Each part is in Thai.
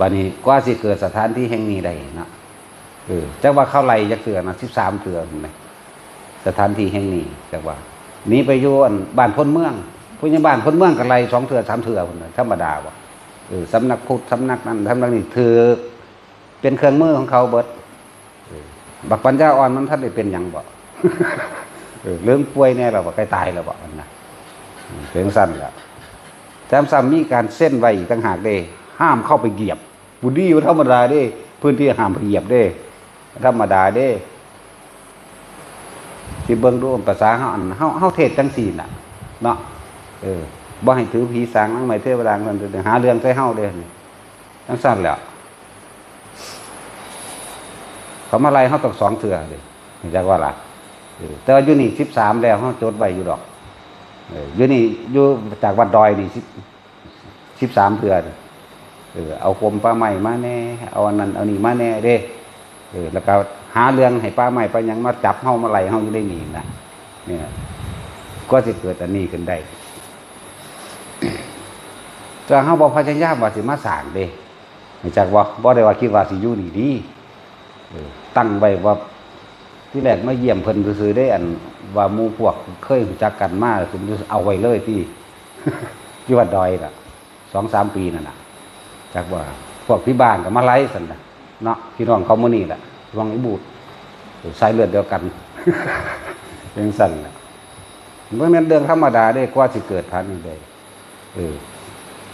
บัดนี้กว่าสิเกิดสถานที่แห่งนี้ได้นะเออจักว่าเข้าไรจักเตือนะสิบสามเตือพุ่นนะสถานที่แห่งนี้จักว่านี้ไปอยู่อันบ้านพ้นเมืองผู้ใหญ่บ้านพ้นเมืองกันไรสองเถื่อสามเถื่อพุ่นธรรมดาวะเออสำนักพุทธสำนักนั้นสำนักนี้ถือเป็นเครื่องมือของเขาเบิดบักปัญญาอ่อนมันท่านได้เป็นหยังบ่เรื่องป่วยแน่เราบ่ใกล้ตายแล้วบ่อันนะอืมเป็นสั้นแล้วแถมซ้ำมีการเส้นไว้ต่างหากเด้ ห้ามเข้าไปเหยียบบุดีอยู่ธรรมดาเด้ พื้นที่ห้ามไปเหยียบเด้ ธรรมดาเด้สิเบิ่งดูภาษาเฮาอันเฮาเฮาเทศจังซี่น่ะ เนาะเออบ่ให้ถือผีสางนางไม้เทวดานั่นหาเรื่องใส่เฮาเด้นี่จังซั่นแล้วเขามาไล่เฮาต้องสองเทื่อเด้รู้จักว่าล่ะแต่ว่าอยู่นี่13แล้วเฮาจดไว้อยู่ดอกอยู่นี่อยู่จากวัดดอยนี่สิบสิบสามเถื่อน เออเอาคมป้าใหม่มาแน่ เอาอันนั้นเอานี่มาแน่เด้เออแล้วก็หาเรื่องให้ป้าใหม่ป้ายังมาจับเฮามาไล่เฮาอยู่ได้หนีนะเนี่ยก็จะเกิดอันนี้ขึ้นได้แต่เฮาบ่พยายามว่าสิมาสางเด้จากว่าบ่ได้ว่าคิดว่าสิอยู่นี่ดีตั้งไว้ว่าที่แรกมาเยี่ยมเพิ่นซื้อได้อันว่ามูพวกเคยจักกันมาผมจะเอาไว้เลยที่ที่วัดดอยน่ะสองสามปีนั่นน่ะ จากว่าพวกพี่บ้านก็มาไล่สันนะเนาะพี่น้องเขามื่อนี่แหละวังไอ้บูดสายเลือดเดียวกันเป็นสันนะเมื่อนั้นเรื่องธรรมดาได้กว่าสิเกิดทันนี่ได้เออ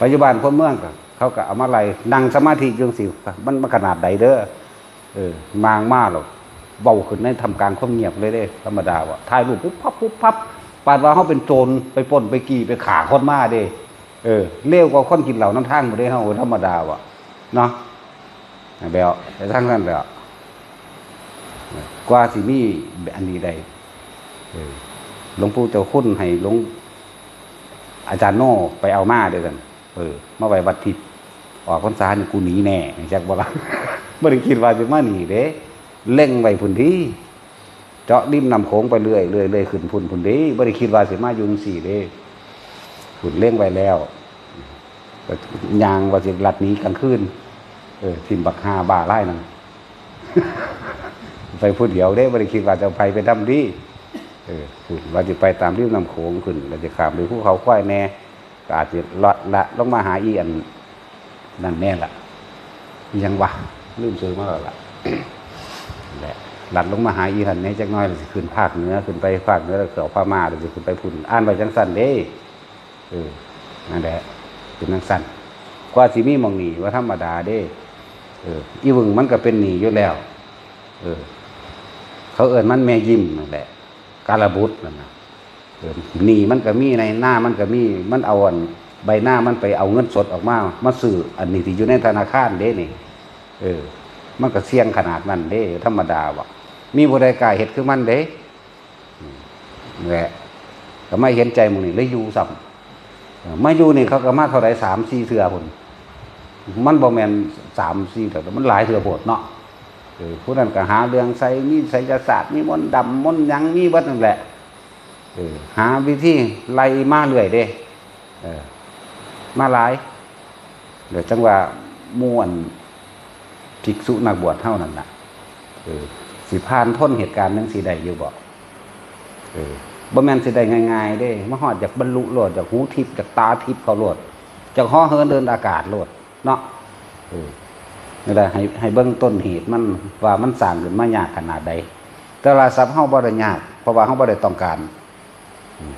ปัจจุบันคนเมืองก็เขาก็เอามาไล่นั่งสมาธิจังสิมันมันขนาดใดเด้อเออมางมาหรอกเบาขึ้นในทำการความเงียบเลยเด้ ธรรมดาวะถ่ายรูปปุ๊บพับปุ๊บพับปาดว่าเขาเป็นโจรไปป้นไปกี่ไปขาคนมาเด้ เออเร็วกว่าคนกินเหล่าน้ำทางบ่ได้เฮาธรรมดาวะเนาะแบลแต่ทั้งนั้นแหละกว่าสิมีอันนี้ได้หลวงปู่เจ้าคุณให้หลวงอาจารย์โน่ไปเอามาเด้อกันเออมาไว้วัดทิพย์ออกพรรษานี่กูหนีแน่จักบ่ล่ะบ่ได้คิดว่าจะมาหนีเด้เล่งไว้พุ่นที่เจาะริมนำโขงไปเรื่อยเรื่อยเรื่อยขึ้นพุ่นพุ่นดีบ่ได้คิดว่าสิมาอยุงสี่เด้ พุ่นเล่งไว้แล้วยางว่าสิลัดนี้กลางคืนเออทิมบักฮาบ้าไล่นั่นไปพูดเดียวเด้บ่ได้คิดว่าจะไปไปทำดีเออพุ่นว่าจะไปตามริมน้ำโขงขึ้นเราจะข้ามไปภูเขาควายแน่ก็อาจจะลอดละลงมาหาอีอันนั่นแน่ละยังวะลืมซื้อมาแล้วล่ะแหละหลัดลงมาหาอีหันนี้จักน้อยเราจะขึ้นภาคเหนือขึ้นไปภาคเหนือแล้วเสือพม่าเราจะขึ้นไปพุ่นอ่านไปจังสันเด้ เออนั่นแหละเป็นจังสันกว่าสิมีมองหนีว่าธรรมดาเด้ เออ อีวึงมันก็เป็นหนีอยู่แล้ว เออ เขาเอิ้นมันแม่ยิ้มนั่นแหละการบุตรนั่นนะเออหนีมันก็มีในหน้ามันก็มี มันเอาอันใบหน้ามันไปเอาเงินสดออกมามาซื้ออันนี้ที่อยู่ในธนาคารเด้นี่ เออ มันก็เสี่ยงขนาดนั้นเด้ ธรรมดาวะมีผู้ใดกล้าเห็ดคือมันเด้แหละก็ไม่เห็นใจมึงนี่เลยอยู่ซ้ำ มาอยู่นี่เขาก็มาเท่าไรสามสี่เถื่อผลมันบ่แมนสามสี่เถื่อแต่มันหลายเถื่อโพดเนาะเออผู้นั้นก็หาเรื่องใส่มีไสยศาสตร์มีมนต์ดำมนต์ยังมีเบัดนั่นแหละหาวิธีไล่มาเรื่อยเด้เมาหลายเดี๋ยวจังว่าม่วนภิกษุนักบวชเท่านั้นนะเออสิพานทนเหตุการณ์นั้นสิได้อยู่บ่เออ บ่แม่นสิได้ง่ายๆเด้มาฮอดจากบรรลุโลดจากหูทิพย์จากตาทิพย์เขาโลดจากห่อเหินเดินอากาศโลดเนาะนี่แหละให้ให้เบิ่งต้นเหตุมันว่ามันสร้างขึ้นมายากขนาดใดแต่ละทรัพย์เฮาบ่ได้ยากเพราะว่าเฮาบ่ได้ต้องการอืม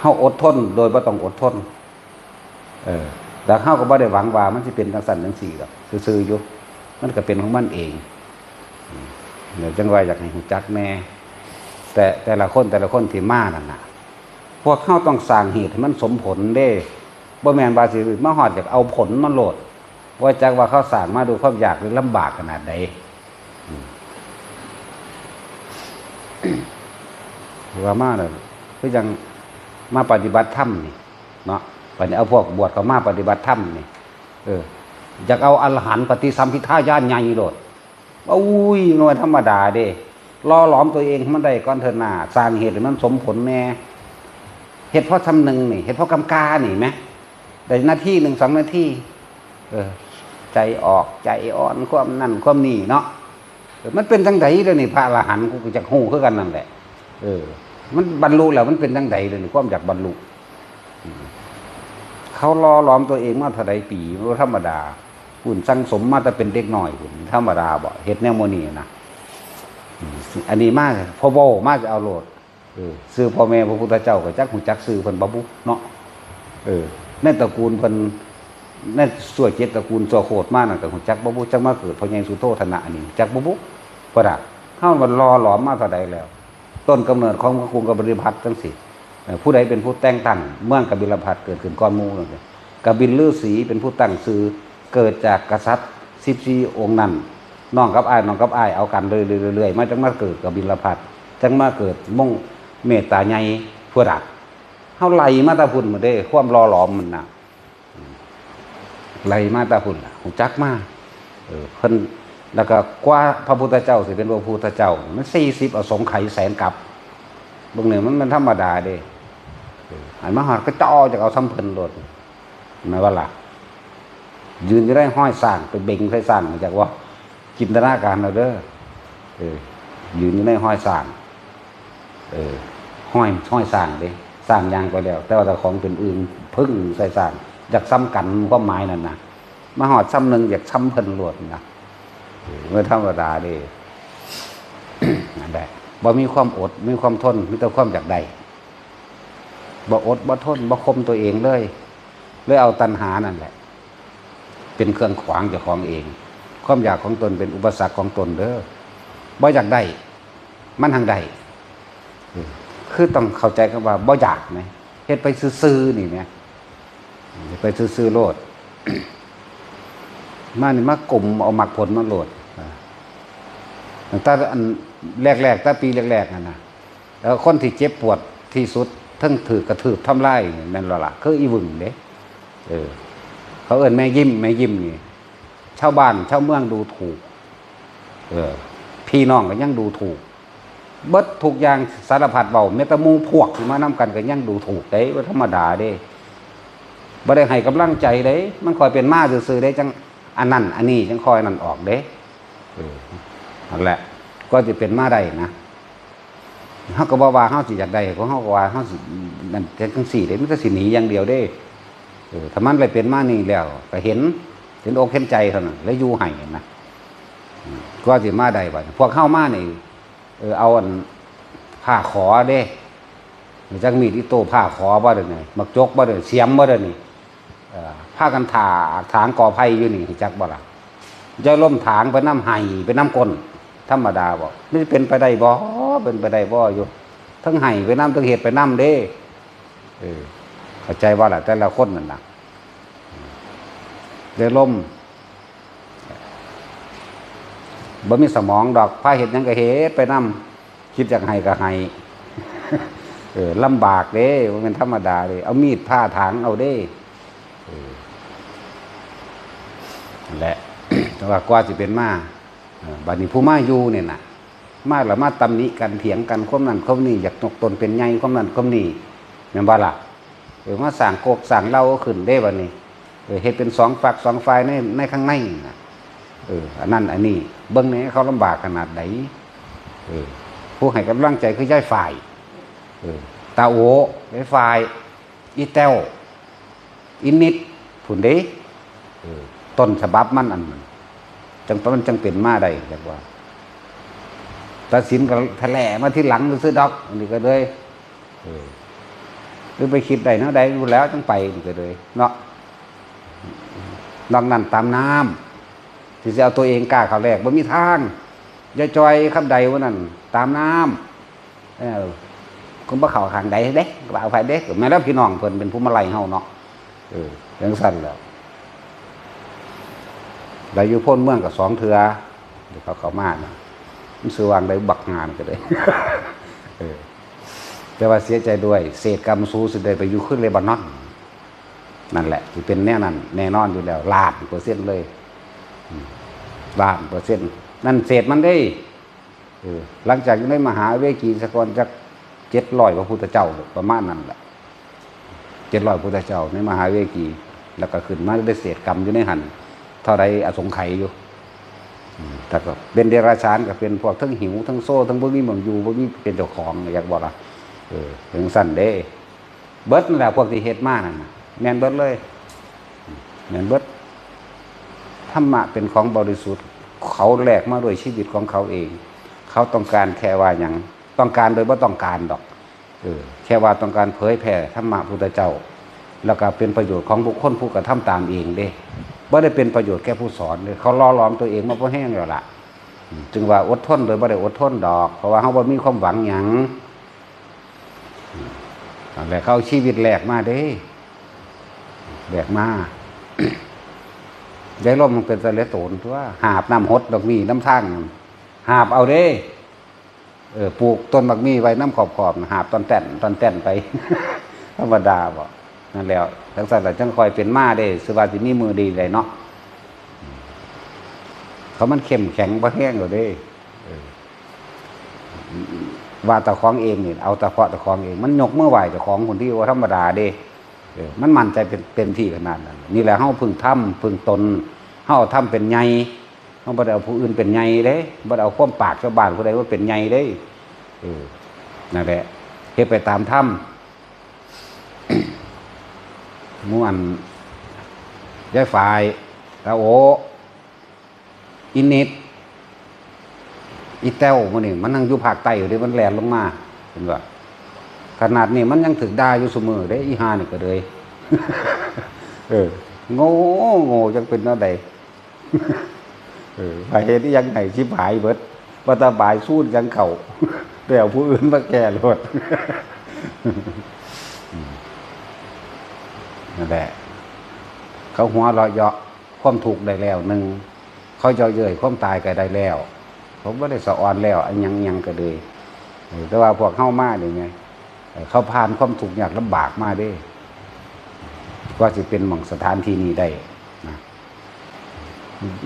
เฮาอดทน โดยบ่ต้องอดทน เออแต่เฮาก็บ่ได้หวังว่ามันสิเป็นจังซั่นจังซี่ดอกซื่อๆอยู่มันก็เป็นของมันเองเดี๋ยวจังว่าอยากให้หูจักแม่ แต่แต่ละคนแต่ละคนที่มานั่นนะพวกเข้าต้องสร้างเหตุให้มันสมผลเด้บ่แมนบาสิมาฮอดอยากเอาผลมันโลด ว่าจักว่าเขาสร้างมาดูความอยากหรือลำบากขนาดใดอืมว่ามาเลยคือยังมาปฏิบัติธรรมนี่เนาะวันนี้เอาพวกบวชเขามาปฏิบัติธรรมนี่เอออยากเอาอรหันต์ปฏิสัมพิทาญาณใหญ่โหลดอุ้ยหน่วยธรรมดาเด้ ล่อหลอมตัวเองมันได้ก่อนเถิดหนาสร้างเหตุให้มันสมผลแน่เหตุเพราะทำหนึ่งนี่เหตุเพราะกำกานี่ไหมได้หน้าที่หนึ่งสองหน้าที่ เออ ใจออกใจอ่อนความนั่นความนี่เนาะมันเป็นทั้งใดเลยนี่พระอรหันต์กูก็จะหูคือกันนั่นแหละเออ มันบรรลุแล้วมันเป็นทั้งใดเลยนี่ความอยากบรรลุเขารอล้อมตัวเองมาเท่าใดปีมันธรรมดาหุ่นสังสมมาแต่เป็นเด็กน้อยหุ่นธรรมดาบ่เฮ็ดแนวโมนีนะ อันนี้มากพ่อโบมากจะเอาโหลดออซื้อพ่อแม่พระพุทธเจ้าก็จักหูจักซื้อเพิ่นบ่บุเนาะเออในตระกูลเพิ่นในส่วนเจ็ดตระกูลสัวโคตรมากน่ะก็หูจักบ่บุจักมาเกิดพ่อใหญ่สุโธธนะอันนี้จักบ่บุบ่ได้เฮามันรอหลอมมาเท่าใดแล้ว ต้นกำเนิดของพระคุงกบิพัทจังซี่ผู้ใดเป็นผู้แต่งตั้งเมืองกบิลพัทเกิดขึ้นก่อนมูนั่นเองกบิลฤาษีเป็นผู้ตั้งชื่อเกิดจากกษัตริย์14องค์นั้น น้องกับอ้ายน้องกับอ้ายเอากันเรื่อยๆมาจังมาเกิดกบิลพัทจังมาเกิดมงเมตตาใหญ่ผู้รักเฮาไล่มาตาพุ่นมาเด้ ความรอหลอมมันน่ะอืมไล่มาตาพุ่นน่ะหูจักมาเออเพิ่นแล้วก็กว่าพระพุทธเจ้าสิเป็นพระพุทธเจ้า มัน40อสงไขยแสนกับบิ่งนี่มันมันธรรมดาเด้เอออันมาหอดก็จ่อจากเอาซ้ำเพิ่นโลดแม่ว่าล่ะยืนจะได้ห้อยสร้างไปเบ่งใส่สร้างมาจากว่า จินตนาการเอาเด้อเออยืนอยู่ในห้อยสร้างเออห้อยห้อยสร้างเด้สร้างยางไปแล้ว แต่ว่าแต่ของเป็นอื่นพึ่งใส่สร้างอยากซ้ำกันก็หมายนั่นนะมาหอดซ้ำหนึ่งอยากซ้ำเพิ่นรวดนะเออเมื่อธรรมดาเด้นั่นแหละบ่มีความอดมีความทนมีแต่ความอยากได้บ่อดบ่ทนบ่คมตัวเองเลยเลยเอาตัณหานั่นแหละ เป็นเครื่องขวางเจ้าของเอง ความอยากของตนเป็นอุปสรรคของตนเด้อบ่อยากได้ มันทางใดคือต้องเข้าใจกันว่าบ่อยากไหมเฮ็ดไปซื่อๆนี่เนี่ยไปซื่อๆโลดมานี่มากลุ่มเอาหมักผลมาโหลดอ่าตั้งแต่อันแรกๆตั้งปีแรกๆนั่นนะแล้วคนที่เจ็บปวดที่สุดทั้งถือกระถืบทำลายนี่นั่นละล่ะคืออีวึงเด้เออ เขาเอิ้นแม่ยิ้มแม่ยิ้มนี่ ชาวบ้านชาวเมืองดูถูก เออ พี่น้องก็ยังดูถูก เบิดทุกอย่างสารพัดเบาเมตามูพวกที่มานํกันก็ยังดูถูกเด้ว่าธรรมดาเด้บ่ได้ให้กำลังใจเด้ มันคอยเป็นมาซื่อๆเด้จังอันนั้นอันนี้จังคอยนั่นออกเด้เออนั่นแหละ ก็จะเป็นมาได้นะเฮาก็บ่ว่าเฮาสิอยากได้ก็เฮาก็ว่าเฮาสินั่นจังซี่เด้มันก็สิหนีอย่างเดียวเด้เออถ้ามันไปเป็นมานี่แล้วก็เห็น ห็นอกเห็นใจเท่านั้นแล้วอยู่ให้นะก็สิมาได้บัดพวกเฮามานี่เออเอาอันผ้าขอเด้จักมีดที่โตผ้าขอบ่เด้นี่มักจกบ่เด้เสียมบ่เด้อนี่ผ้ากันถาถางกอไผ่อยู่นี่จักบ่ล่ะจะล่มถางไปน้ำไห้ไปน้ำก้นธรรมดาบ่นี่เป็นไปได้บ่เป็นไปได้บ่อยู่ทั้งไห้ไปน้ำทั้งเห็ดไปน้ำเด้เออเข้าใจว่าล่ะแต่ละคนนั่นน่ะ ได้ล่มบ่มีสมองดอกพาเห็ดยังก็เฮ็ดไปนํคิดอยากให้ก็ให้เออลำบากเด้มันเป็นธรรมดาเด้เอามีดผ้าถางเอาเด้เออและแต่ว่ากว่าสิเป็นมาบัดนี้ผู้มาอยู่เนี่ยนะมาแล้วมาตำหนิกันเถียงกันความนั้นความนี้อยากตกตนเป็นใหญ่ความนั้นความนี้แม่นบ่ล่ะเออมาสั่งโกกสั่งเล่าขึ้นเด้บัดนี้ เออเฮ็ดเป็นสองฝักสองฝ่ายในในข้างในนะเอออันนั้นอันนี้เบิ้งนี้เขาลำบากขนาดไหนเออผู้ให้กำลังใจคือย่ายฝ่ายเออตาโอยายฝ่าย อีแต้วอินิดผุนเด้เออต้นฉบับมันอันนั้นจังมันจังเป็นมาได้เรียกว่าตัดสินกับทะเลมาที่หลังซื้อดอกอันนี้ก็เลยเออหรือไปคิดได้เนาะได้รู้แล้วจังไปก็เลยเนาะ นอกนั้นตามน้ำที่จะเอาตัวเองกล้าเขาแรกบ่มีทางย่าจอยคำใดวันนั้นตามน้ำเออคุณบ่เข่าขางใดเด้บ่เอาไปเด้แม่แล้วพี่น้องเพิ่นเป็นผู้มาไล่เฮาเนาะเออจังซั่นแหล้วได้อยู่พ้นเมืองกับสองเทือเดี๋ยวเขาเข้ามานะมันสว่างได้บักงานก็เลยเออแต่ว่าเสียใจด้วย เศษกรรมสูสิได้ไปอยู่ขึ้นเลบานอน นั่นแหละที่เป็นแน่นั่นแน่นอนอยู่แล้วลาดเปอร์เซ็นต์เลยล้านเปอร์เซ็นต์นั่นเศษมันได้เออหลังจากได้มหาเวกีสกรจากเจ็ดร้อยพระพุทธเจ้าประมาณนั้นแหละเจ็ดร้อยพุทธเจ้าในมหาเวกี แล้วก็ขึ้นมาได้เศษกรรมอยู่ในหันเท่าไรอสงไขยอยู่อืมถ้าก็เป็นเดรัจฉานก็เป็นพวกทั้งหิวทั้งโซ่ทั้งพวกนี้มันอยู่พวกนี้เป็นเจ้าของอยากบอกละเออถึงสั้นเด้ เบิร์ดนั่นแหละพวกที่เฮ็ดมากนั่นนะ แมนเบิดเลยแมนเบิดธรรมะเป็นของบริสุทธิ์ เขาแหลกมาด้วยชีวิตของเขาเอง เขาต้องการแค่ว่าอย่างต้องการโดยว่าต้องการดอกเออแค่ว่าต้องการเผยแผ่ธรรมะพุทธเจ้า แล้วก็เป็นประโยชน์ของบุคคลผู้กระทำตามเองเด้บ่ได้เป็นประโยชน์แก่ผู้สอนเลยเขาล่อล้อมตัวเองมาเพราะแห้งแล้วล่ะจึงว่าอดทนโดยบ่ได้อดทนดอก เพราะว่าเขาบ่มีความหวังหยังนั่นแหละเขาชีวิตแหลกมาเด้ แหลกมาได้ร่มมันเป็นสะเลโตนตัวหาบน้ำหดดอกมีน้ำทั้งหาบเอาเด้เออปลูกต้นบักมีไว้น้ำขอบขอบหาบตอนแต่นตอนแต่นไปธรรมดาบ่นั่นแล้วทั้งสัตว์จังคอยเป็นมาเด้สวัสดิมีมือดีเลยเนาะเขามันเข้มแข็งบ่แห้งอยู่เด้ว่าตะของเองนี่เอาตะเคาะตะของเอง มันยกเมื่อไหวตะของคนที่ว่าธรรมดาเด้ มันมั่นใจเป็นเต็มที่ขนาดนั้นนี่แหละเฮาพึงทำพึงตนเฮาทำเป็นใหญ่เฮาบ่ได้เอาผู้อื่นเป็นใหญ่เด้บ่ได้เอาความปากชาวบ้านผู้ใดว่าเป็นใหญ่เด้เออนั่นแหละเฮ็ดไปตามธรรมม่วนย้ายฝ่ายตาโออินิดอีแต้วมันนี่มันนั่งอยู่ภาคใต้อยู่ด้มันแลนลงมาเห็นว่า ขนาดนี้มันยังถึกได้อยู่เสมอเด้อีหานี่ก็เลยเออโง่โง่จังเป็นเนาะใดเออไปเฮ็ดอีหยังไงชิบหายเบิดว่าตาบายสู้จังเข่าแปลวผู้อื่นมาแก่รถนั่นแหละเขาหัวเราะเยาะความถูกได้แล้วหนึ่งเขาเยาะเย้ยความตายก็ได้แล้ว ผมไม่ได้สะออนแล้วอันยังยังก็เลยแต่ว่าพวกเข้ามาเนี่ยไง เขาผ่านความถูกข์ยากลำบากมาเด้ว่าจะเป็นหม่องสถานที่นี้ได้นะ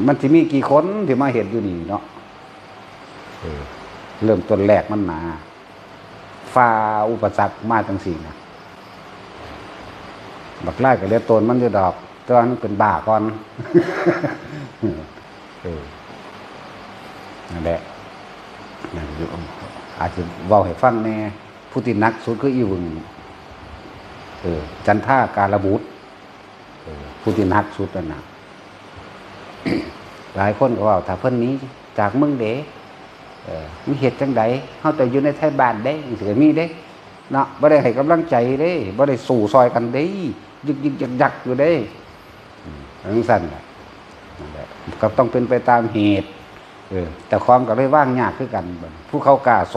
มันจะมีกี่คนที่มาเห็นอยู่นี่เนาะเริ่มต้นแรกมันหนาฟ้าอุปสรรคมาจังสี่นะบักไล่กับเลือตนมันจะดอกต่ว่ามันเป็นบ่าก่อนเออนั่นแหละอยู่อาจจะเว้าให้ฟังแน่ ผู้ที่นักสุดคืออีวึงเออจันท่าการบุตรผู้ที่นักสุดนะ หลายคนก็ว่าถ้าเพิ่นนี้ จากเมืองเดเออมีเหตุจังใดเฮาแต่อยู่ในไทยบ้านเด้สิก็มีเด้เนาะบ่ได้ให้กำลังใจเด้บ่ได้สู่ซอยกันเด้ยึกยึกยักยักอยู่เด้ทั้งสั้นสั่นแหละก็ต้องเป็นไปตามเหตุเออแต่ความก็เลยว่างยากคือกัน ผู้เขากล้าโส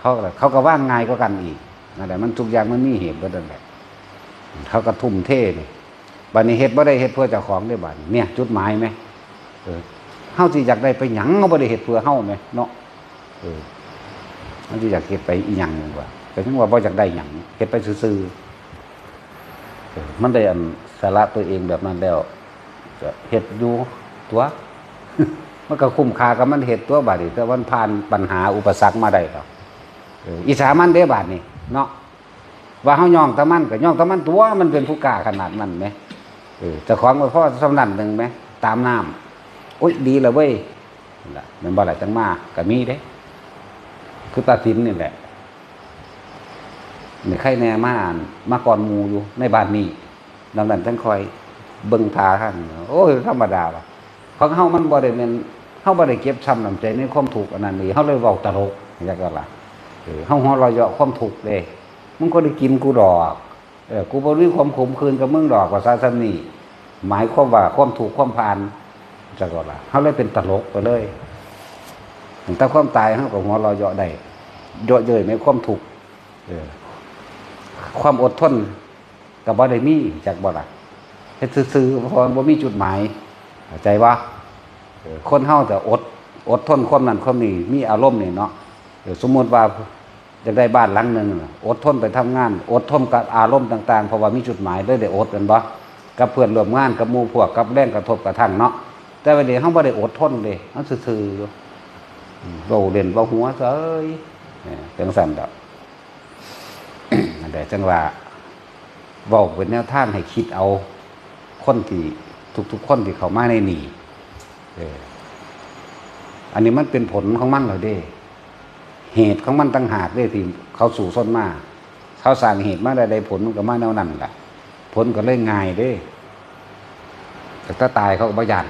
เขาก็เขาก็ว่างง่ายกว่ากันอีกนั่นแหละมันทุกอย่างมันมีเหตุก็นั่นแหละเขาก็ทุ่มเทนี่บัดนี้เฮ็ดบ่ได้เฮ็ดเพื่อเจ้าของได้บัดเนี่ย จุดหมายไหมเออเฮาสิอยากได้ไปหยังเฮาบ่ได้เฮ็ดเพื่อเฮาไหมเนาะเออเฮาสิอยากเฮ็ดไปอีหยังนึงว่าแต่ถึงว่าบ่อยากได้หยังเฮ็ดไปซื่อๆมันได้อันสาระตัวเองแบบนั้นแล้วจะเฮ็ดอยู่ตัวมันก็คุ้มค่ากับมันเหตุตัวบาดนี้แต่วันผ่านปัญหาอุปสรรคมาได้ครับ อิสามันเด้บาดนี้เนาะว่าเฮาย่องตะมันก็ย่องตะมันตัวมันเป็นผู้กล้าขนาดนั้นไหมเออแต่ของมันพ่อสำนันหนึ่งไหมตามน้ำโอ้ยดีล้วเว้ยมันล่ะแมันบ่หลายจังมาก็มีเด้ คือตาทินนี่แหละนี่ใครแน่มาอ่านมาก่อนมูอยู่ในบ้านนี้ดังนั้นจังคอยเบิ่งทาท่านโอ้ยธรรมดาว่ะของเฮามันบ่ได้แม่นเฮาบ่ได้เก็บช้ำน้ำใจในความทุกข์อันนั้นนี่เฮาเลยเว้าตลกอยากก็ล่ะ เออเฮาหัวเราเยาะความทุกเด้มึงก็ได้กินกูดอกเออกูบ่มีความขมขื่นกับมึงดอกว่าซะซั่นนี่หมายความว่าความทุกความผ่านจักก็ล่ะเฮาเลยเป็นตลกไปเลยตั้งแต่ความตายเฮาก็หัวเราเยาะได้เยาะเย้ยในความทุกเออ ความอดทนก็บ่ได้มีจักบ่ละเฮ็ดซื่อๆเพราะมันบ่มีจุดหมายใจว่าคนเฮาแต่อด อดทนความนั้นความนี้มีอารมณ์นี่เนาะสมมติว่า จะได้บ้านหลังหนึ่งอดทนไปทำงาน อดทนกับอารมณ์ต่างๆเพราะว่ามีจุดหมายเลยได้อดกันบ่กับเพื่อนร่วมงานกับมู่พวกกับแรงกระทบกระทั่งเนาะแต่วันนี้เฮาบ่ได้อดทนเลยเฮาซื่อๆอยู่อืมเว้าเล่นเว้าหัวเซ้ยเออจังซั่นดอกนั่นแหละจังว่าเว้าเป็นแนวทางให้คิดเอาคนที่ทุกๆคนที่เขามาในนี่เอออันนี้มันเป็นผลของมันแล้วเด้ เหตุของมันตั้งหากได้ที่เขาสู่ส้นมาเขาสร้างเหตุมาได้ได้ผลมันก็มาแนวนั้นแหละผลก็เลยง่ายเด้แต่ถ้าตายเขาก็บ่ยัน